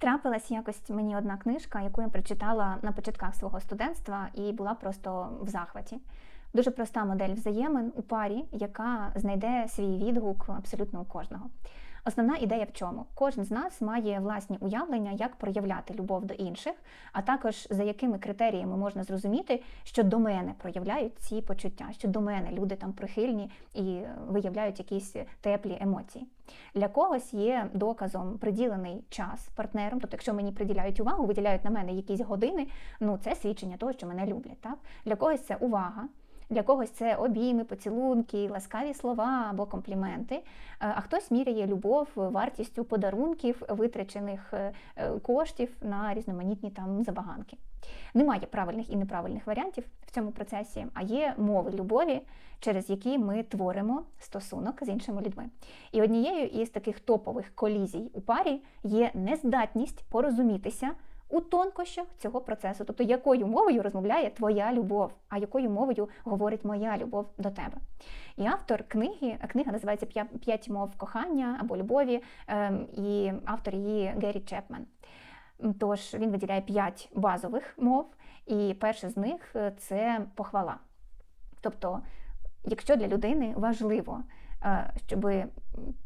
Трапилась якось мені одна книжка, яку я прочитала на початках свого студентства і була просто в захваті. Дуже проста модель взаємин у парі, яка знайде свій відгук абсолютно у кожного. Основна ідея в чому? Кожен з нас має власні уявлення, як проявляти любов до інших, а також за якими критеріями можна зрозуміти, що до мене проявляють ці почуття, що до мене люди там прихильні і виявляють якісь теплі емоції. Для когось є доказом приділений час партнером, тобто, якщо мені приділяють увагу, виділяють на мене якісь години, ну це свідчення того, що мене люблять. Так? Для когось це увага. Для когось це обійми, поцілунки, ласкаві слова або компліменти. Е, а хтось міряє любов вартістю подарунків, витрачених е, е, коштів на різноманітні там забаганки. Немає правильних і неправильних варіантів в цьому процесі, а є мови любові, через які ми творимо стосунок з іншими людьми. І однією із таких топових колізій у парі є нездатність порозумітися у тонкощах цього процесу, тобто якою мовою розмовляє твоя любов, а якою мовою говорить моя любов до тебе. І автор книги, книга називається П'ять мов кохання або любові, ем, і автор її Геррі Чепмен. Тож він виділяє п'ять базових мов, і перше з них це похвала. Тобто, якщо для людини важливо Е, щоб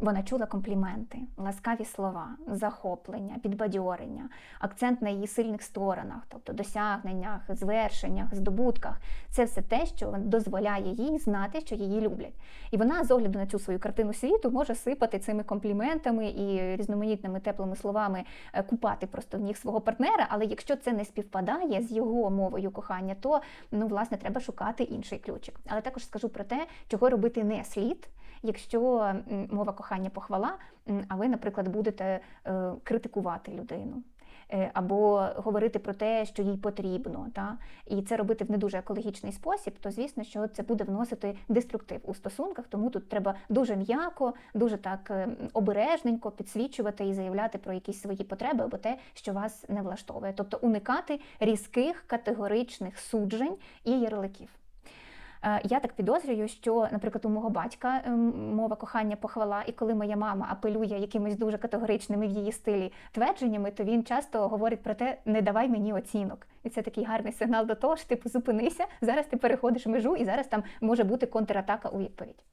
вона чула компліменти, ласкаві слова, захоплення, підбадьорення, акцент на її сильних сторонах, тобто досягненнях, звершеннях, здобутках. Це все те, що дозволяє їй знати, що її люблять. І вона, з огляду на цю свою картину світу, може сипати цими компліментами і різноманітними теплими словами е, купати просто в них свого партнера. Але якщо це не співпадає з його мовою кохання, то ну, власне треба шукати інший ключик. Але також скажу про те, чого робити не слід якщо мова кохання похвала, а ви, наприклад, будете е, критикувати людину. Е, або говорити про те, що їй потрібно, та? і це робити в не дуже екологічний спосіб, то звісно, що це буде вносити деструктив у стосунках, тому тут треба дуже м'яко, дуже так е, обережненько підсвічувати і заявляти про якісь свої потреби або те, що вас не влаштовує, тобто уникати різких категоричних суджень і ярликів. Е, я так підозрюю, що, наприклад, у мого батька ем, мова кохання похвала, і коли моя мама апелює якимись дуже категоричними в її стилі твердженнями, то він часто говорить про те, не давай мені оцінок. І це такий гарний сигнал до того, що типу зупинися, зараз ти переходиш межу, і зараз там може бути контратака у відповідь.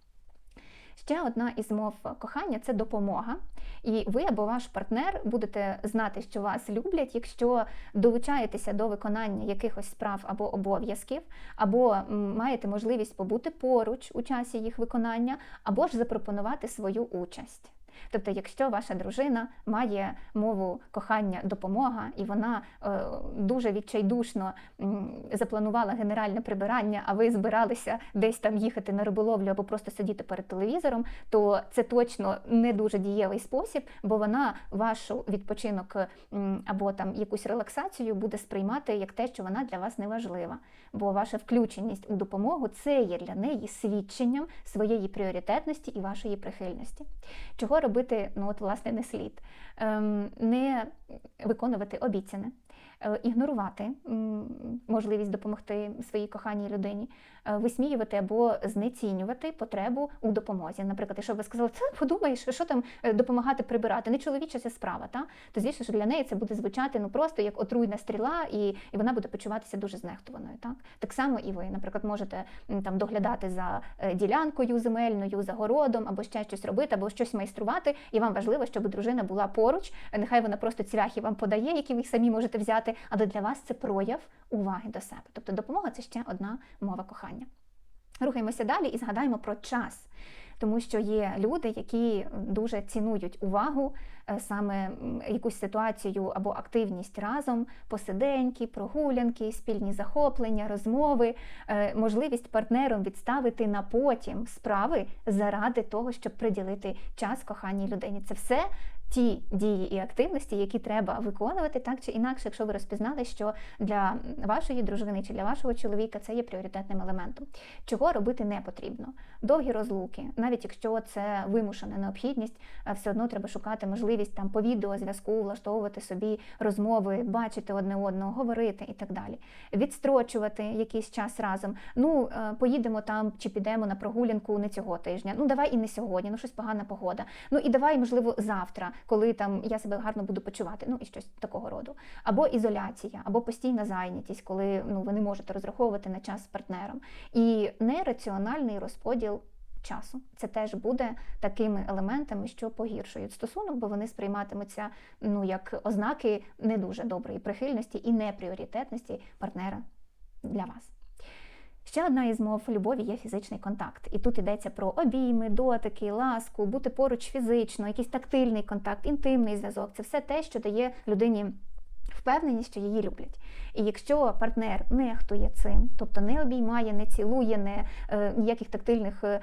Ще одна із мов кохання це допомога. І ви або ваш партнер будете знати, що вас люблять, якщо долучаєтеся до виконання якихось справ або обов'язків, або маєте можливість побути поруч у часі їх виконання, або ж запропонувати свою участь. Тобто, якщо ваша дружина має мову кохання, допомога, і вона е, дуже відчайдушно запланувала генеральне прибирання, а ви збиралися десь там їхати на риболовлю або просто сидіти перед телевізором, то це точно не дуже дієвий спосіб, бо вона вашу відпочинок або там якусь релаксацію буде сприймати як те, що вона для вас не важлива. Бо ваша включеність у допомогу це є для неї свідченням своєї пріоритетності і вашої прихильності. Чого робити ну от, власне, не слід. Ем, не виконувати обіцяне, ігнорувати можливість допомогти своїй коханій людині, е, висміювати або знецінювати потребу у допомозі. Наприклад, якщо ви сказали, це подумаєш, що там е, допомагати прибирати, не чоловіча ця справа, та? то звісно, що для неї це буде звучати ну просто як отруйна стріла, і і вона буде почуватися дуже знехтуваною. Так так само і ви, наприклад, можете там доглядати за ділянкою земельною, за городом, або ще щось робити, або щось майструвати, і вам важливо, щоб дружина була поруч. Нехай вона просто цвяхи вам подає, які ви самі можете взяти, але для вас це прояв уваги до себе. Тобто допомога це ще одна мова кохання. Рухаємося далі і згадаємо про час. Тому що є люди, які дуже цінують увагу, е, саме якусь ситуацію або активність разом, посиденьки, прогулянки, спільні захоплення, розмови, е, можливість партнером відставити на потім справи заради того, щоб приділити час коханій людині. Це все ті дії і активності, які треба виконувати, так чи інакше, якщо ви розпізнали, що для вашої дружини чи для вашого чоловіка це є пріоритетним елементом. Чого робити не потрібно? Довгі розлуки, навіть якщо це вимушена необхідність, все одно треба шукати можливість там по відеозв'язку влаштовувати собі розмови, бачити одне одного, говорити і так далі. Відстрочувати якийсь час разом. Ну, е, поїдемо там чи підемо на прогулянку не цього тижня. Ну давай і не сьогодні, ну щось погана погода. Ну і давай, можливо, завтра. Коли там я себе гарно буду почувати, ну і щось такого роду. Або ізоляція, або постійна зайнятість, коли ну, ви не можете розраховувати на час з партнером. І нераціональний розподіл часу. Це теж буде такими елементами, що погіршують стосунок, бо вони сприйматимуться ну як ознаки не дуже доброї прихильності і непріоритетності партнера для вас. Ще одна із мов любові є фізичний контакт. І тут йдеться про обійми, дотики, ласку, бути поруч фізично, якийсь тактильний контакт, інтимний зв'язок. Це все те, що дає людині впевненість, що її люблять. І якщо партнер нехтує цим, тобто не обіймає, не цілує, не е, ніяких тактильних е,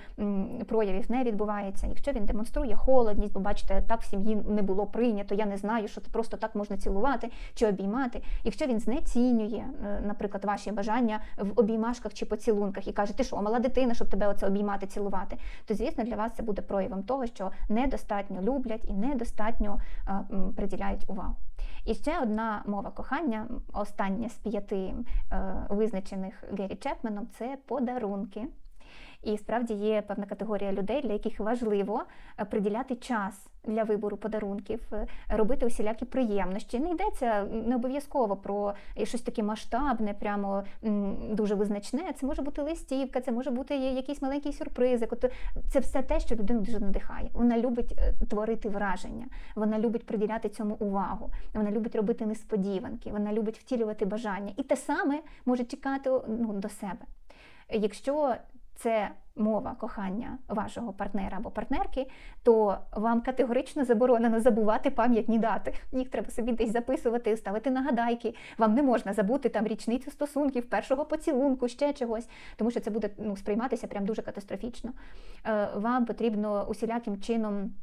проявів не відбувається. Якщо він демонструє холодність, бо бачите, так в сім'ї не було прийнято, я не знаю, що це просто так можна цілувати чи обіймати. Якщо він знецінює, е, наприклад, ваші бажання в обіймашках чи поцілунках і каже, ти що, мала дитина, щоб тебе оце обіймати, цілувати, то звісно для вас це буде проявом того, що недостатньо люблять і недостатньо е, приділяють увагу. І ще одна мова кохання, остання з п'яти е, визначених Гері Чепменом, це подарунки. І справді є певна категорія людей, для яких важливо е, приділяти час для вибору подарунків, е, робити усілякі приємності. Не йдеться не обов'язково про щось таке масштабне, прямо дуже визначне. Це може бути листівка, це може бути якийсь маленький сюрпризик. От це все те, що людину дуже надихає. Вона любить е, творити враження, вона любить приділяти цьому увагу, вона любить робити несподіванки, вона любить втілювати бажання. І те саме може чекати ну, до себе. Якщо це мова кохання вашого партнера або партнерки, то вам категорично заборонено забувати пам'ятні дати. Їх треба собі десь записувати, ставити нагадайки. Вам не можна забути там річницю стосунків, першого поцілунку, ще чогось, тому що це буде ну, сприйматися прям дуже катастрофічно. Е, Вам потрібно усіляким чином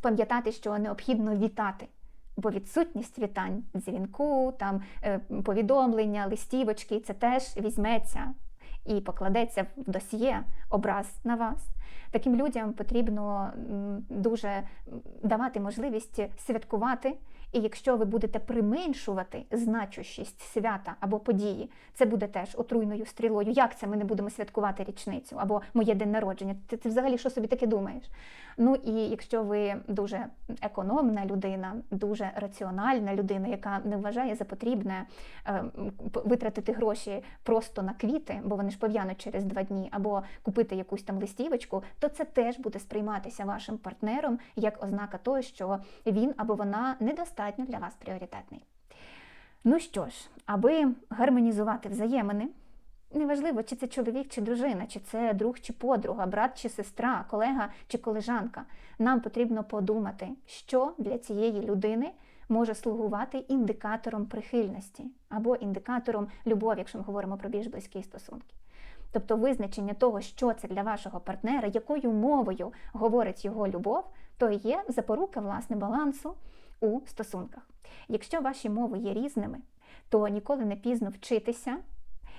пам'ятати, що необхідно вітати. Бо відсутність вітань, дзвінку, там е, повідомлення, листівочки це теж візьметься і покладеться в досьє образ на вас. Таким людям потрібно дуже давати можливість святкувати. І якщо ви будете применшувати значущість свята або події, це буде теж отруйною стрілою. Як це ми не будемо святкувати річницю або моє день народження? Ти, ти взагалі що собі таке думаєш? Ну і якщо ви дуже економна людина, дуже раціональна людина, яка не вважає за потрібне е, витратити гроші просто на квіти, бо вони ж пов'януть через два дні, або купити якусь там листівочку, то це теж буде сприйматися вашим партнером як ознака того, що він або вона недостатньо для вас пріоритетний. Ну що ж, аби гармонізувати взаємини. Неважливо, чи це чоловік, чи дружина, чи це друг чи подруга, брат чи сестра, колега чи колежанка. Нам потрібно подумати, що для цієї людини може слугувати індикатором прихильності або індикатором любові, якщо ми говоримо про більш близькі стосунки. Тобто визначення того, що це для вашого партнера, якою мовою говорить його любов, то є запорука власне балансу у стосунках. Якщо ваші мови є різними, то ніколи не пізно вчитися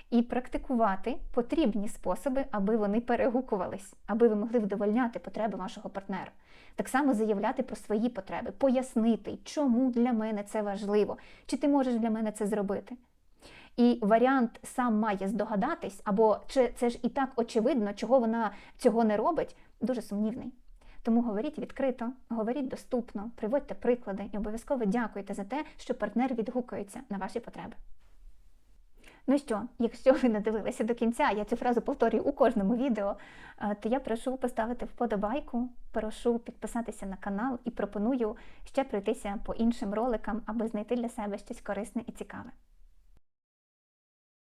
і практикувати потрібні способи, аби вони перегукувались, аби ви могли вдовольняти потреби вашого партнера. Так само заявляти про свої потреби, пояснити, чому для мене це важливо, чи ти можеш для мене це зробити. І варіант сам має здогадатись, або чи це ж і так очевидно, чого вона цього не робить, дуже сумнівний. Тому говоріть відкрито, говоріть доступно, приводьте приклади і обов'язково дякуйте за те, що партнер відгукується на ваші потреби. Ну що, якщо ви не дивилися до кінця, я цю фразу повторюю у кожному відео, е, то я прошу поставити вподобайку, прошу підписатися на канал і пропоную ще пройтися по іншим роликам, аби знайти для себе щось корисне і цікаве.